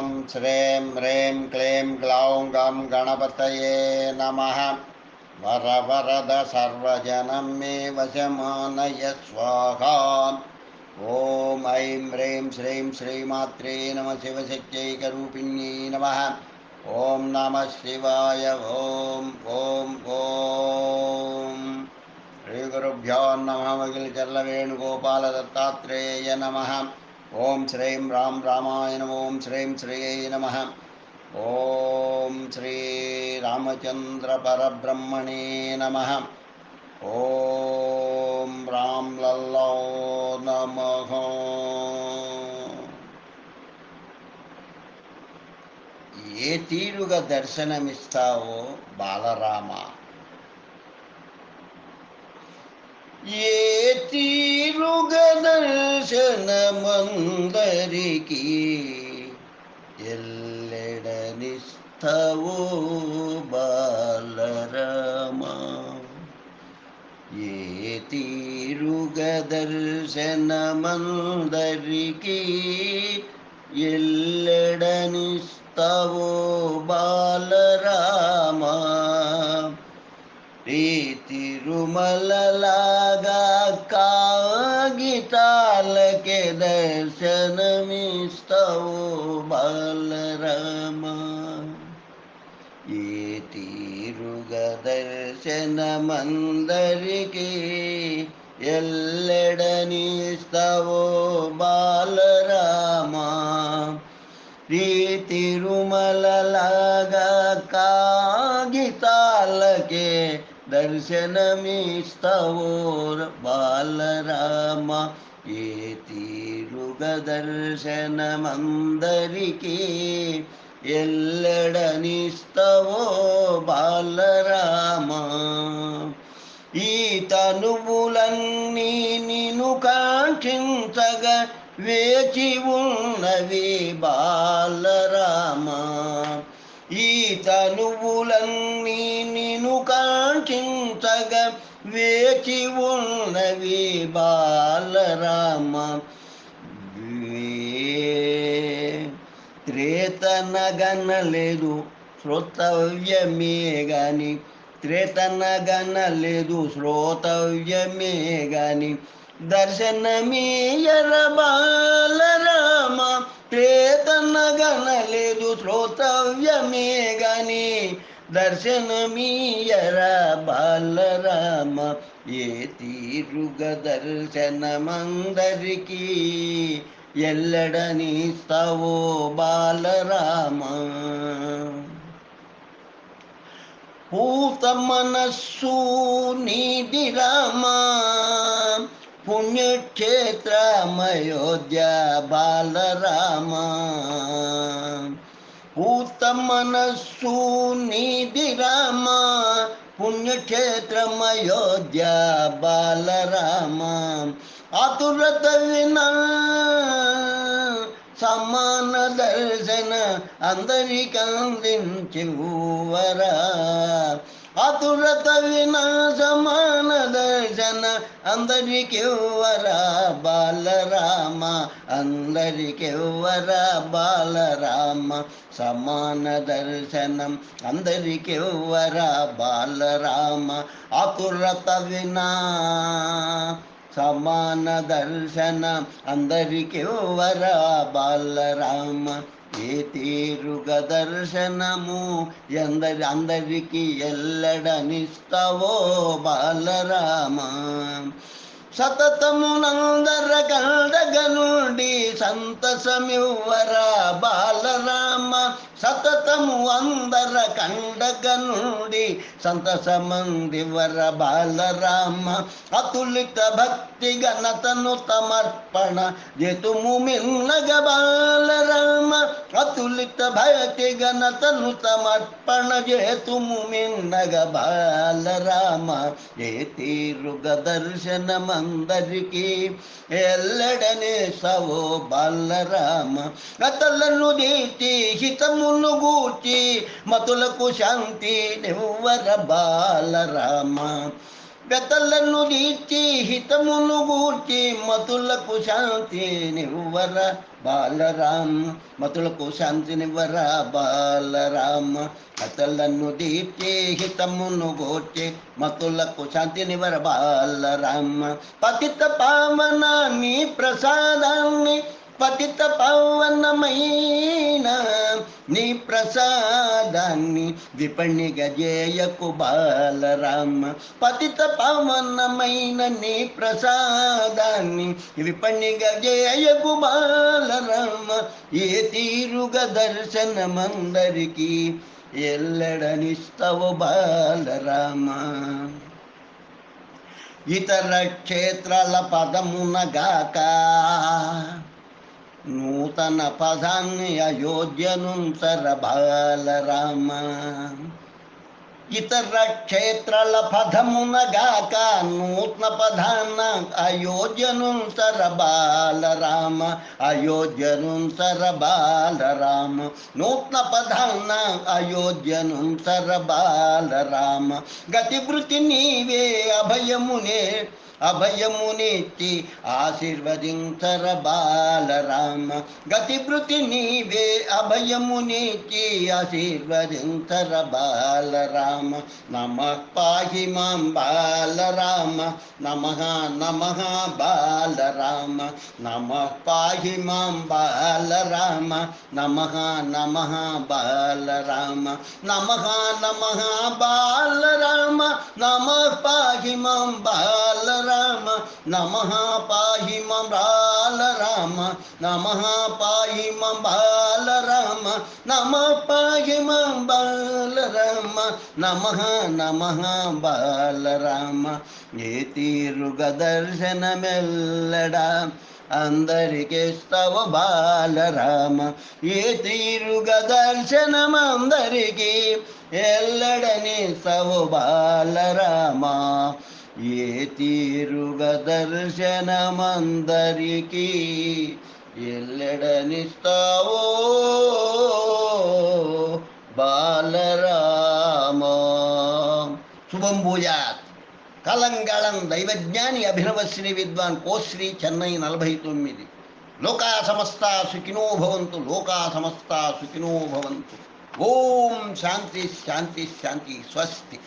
ॐ श्रीं ह्रीं क्लीं ग्लौं गं गणपतये नमः। वर वरद सर्वजनं मे वशमानय स्वाहा ॐ ऐं ह्रीं श्रीं श्रीमात्रे नमः। शिवशक्त्यैकरूपिण्यै नमः। ॐ नमः शिवाय। ॐ ॐ ॐ। श्रीगुरुभ्यो नमः। मगिलचल्लवेणुगोपालदत्तात्रेय नमः। ఓం శ్రీం రామ్ రామాయ ఓం శ్రీం శ్రీయే నమ. ఓం శ్రీ రామచంద్ర పరబ్రహ్మణే నమ. ఓం రామ్ లల్లో నమ. ఏ తీరుగా దర్శనమిస్తావో బాలరామ? ఏ దర్శనమందరికి ఎల్లెడనిస్తావో బాలరామ. ఏ తీరుగా దర్శనమందరికి ఎల్లెడనిస్తావో బాలరామ. రే తిరుమలలాగా దర్శనమిస్తావు బాలరామ. ఏ తీరుగ దర్శనమందరికి ఎల్లెడనిస్తావో బాలరామ. శ్రీ తిరుమలలాగా కాగితాలకే దర్శనమిస్తావో బాలరామ. ఏ దర్శనమందరికీ ఎల్లడనిస్తవో బాలరామ ఈ తనువులన్నీ నిను కాంక్షించగా వేచి ఉన్నవి బాలరామ ఈ తనువులన్నీ నిను కాంక్షించగా వేచి ఉన్నవి బాలరామ త్రేతనగనలేదు శ్రోతవ్యమే గాని త్రేతనగనలేదు శ్రోతవ్యమే గాని దర్శనమీయర బాలరామ త్రేతనగనలేదు శ్రోతవ్యమే గాని దర్శనమీయర బాలరామ ఏ తీరుగ దర్శనమందరికీ. ಎಲ್ಲೆಡ ನೀಸ್ತವೋ ಬಾಲರಾಮ ಪೂತ ಮನಸ್ಸು ನೀದಿರಾಮ ಪುಣ್ಯಕ್ಷೇತ್ರ ಮಯೋಧ್ಯ ಬಾಲರಾಮ ಪೂತ ಮನಸ್ಸು ನೀದಿರಾಮ ಪುಣ್ಯಕ್ಷೇತ್ರ ಮಯೋಧ್ಯ ಬಾಲರಾಮ వినా సమాన దర్శన అందరికి అందించువరా ఆతురత వినా సమాన దర్శన అందరికెవ్వరా బాలరామ అందరికెవ్వరా బాలరామ సమాన దర్శనం అందరికెవ్వరా బాలరామ ఆతురత వినా సమాన దర్శన అందరికెవ్వరా బాలరామ ఏ తీరుగ దర్శనము ఎందరి అందరికి ఎల్లడనిస్తావో బాలరామ సతతమునందర కండగ నుండి సంతసమివ్వరా బాలరామ సతతము అందర కండగ నుండి సంతసమందివర బాలరామ అతులిత భక్తి ఘనతను సమర్పణ జతుము మిన్నగ బాలరామ ಅತುಲಿತ ಭಯತಿಗನ ತನು ತಮರ್ಪಣ ಜೇತು ಮುಮಿನ್ನಗ ಬಾಲರಾಮ. ಏತಿರುಗ ದರ್ಶನ ಮಂದರಿಕೆ, ಎಲ್ಲೆಡನೆ ಸವೋ ಬಾಲರಾಮ. ಅತಲನು ದೀತಿ ಹಿತ ಮುನುಗೂಚಿ ಮತುಲಕು ಶಾಂತಿ ನಿವ್ವರ ಬಾಲರಾಮ. పెద్దలను తీర్చి హితమును గూర్చి మతులకు శాంతినివ్వర బాలరామ మతులకు శాంతినివ్వర బాలరామ కథలను తీర్చి హితమును గూర్చి మతులకు శాంతినివ్వర బాలరామ పతిత పావన నీ ప్రసాదాన్ని పతిత పవనమైన నీ ప్రసాదాన్ని విపణి గజేయకు బాలరామ. పతిత పవనమైన నీ ప్రసాదాన్ని విపణి గజేయకు బాలరామ. ఏ తీరుగా దర్శనమందరికి ఎల్లడనిస్తవు బాలరామ. ఇతర క్షేత్రాల పదమునగాక నూతన పదాన్ని అయోధ్యనుంచర బాలరామ ఇతర క్షేత్రాల పదమునగాక నూతన పదాన అయోధ్యనుంచర బాలరామ అయోధ్యనుంచర బాలరామ నూతన పదాన అయోధ్యనుంచర బాలరామ గతివృతి నీవే అభయమునే అభయమునిచ్చి ఆశీర్వదించర బాలరామ గతిభృతి నీవే అభయమునిచ్చి ఆశీర్వదించర బాలరామ నమ పాహి మాం బాలరామ నమ నమ బాలరామ నమ పాహి మాం బాలరామ నమ నమ బాలరామ నమ నమ బాలరామ నమ పాహి మాం బాలరామ నమ పాహి మాం బాలరామ నమ పాహి మాం బాలరామ నమ పాహి మాం బాలరామ నమ నమ బాలరామ ఏ తీరుగ దర్శనమెల్లడా అందరికిస్తవ బాలరామ ఏ తీరుగ దర్శనమందరికి ఎల్లడని సవు బాలరామ ఏ తీరుగ దర్శనమందరికీ ఎల్లడనిస్తావో బాలరామ. శుభం భూజాత్ కలంగళం దైవజ్ఞాని అభినవశ్రీ విద్వాన్ కోశ్రీ చెన్నై నలభై తొమ్మిది. లోకా సమస్త సుఖినో భవంతు లోకా సమస్త సుఖినో భవంతు. ఓం శాంతి శాంతి శాంతి స్వస్తి.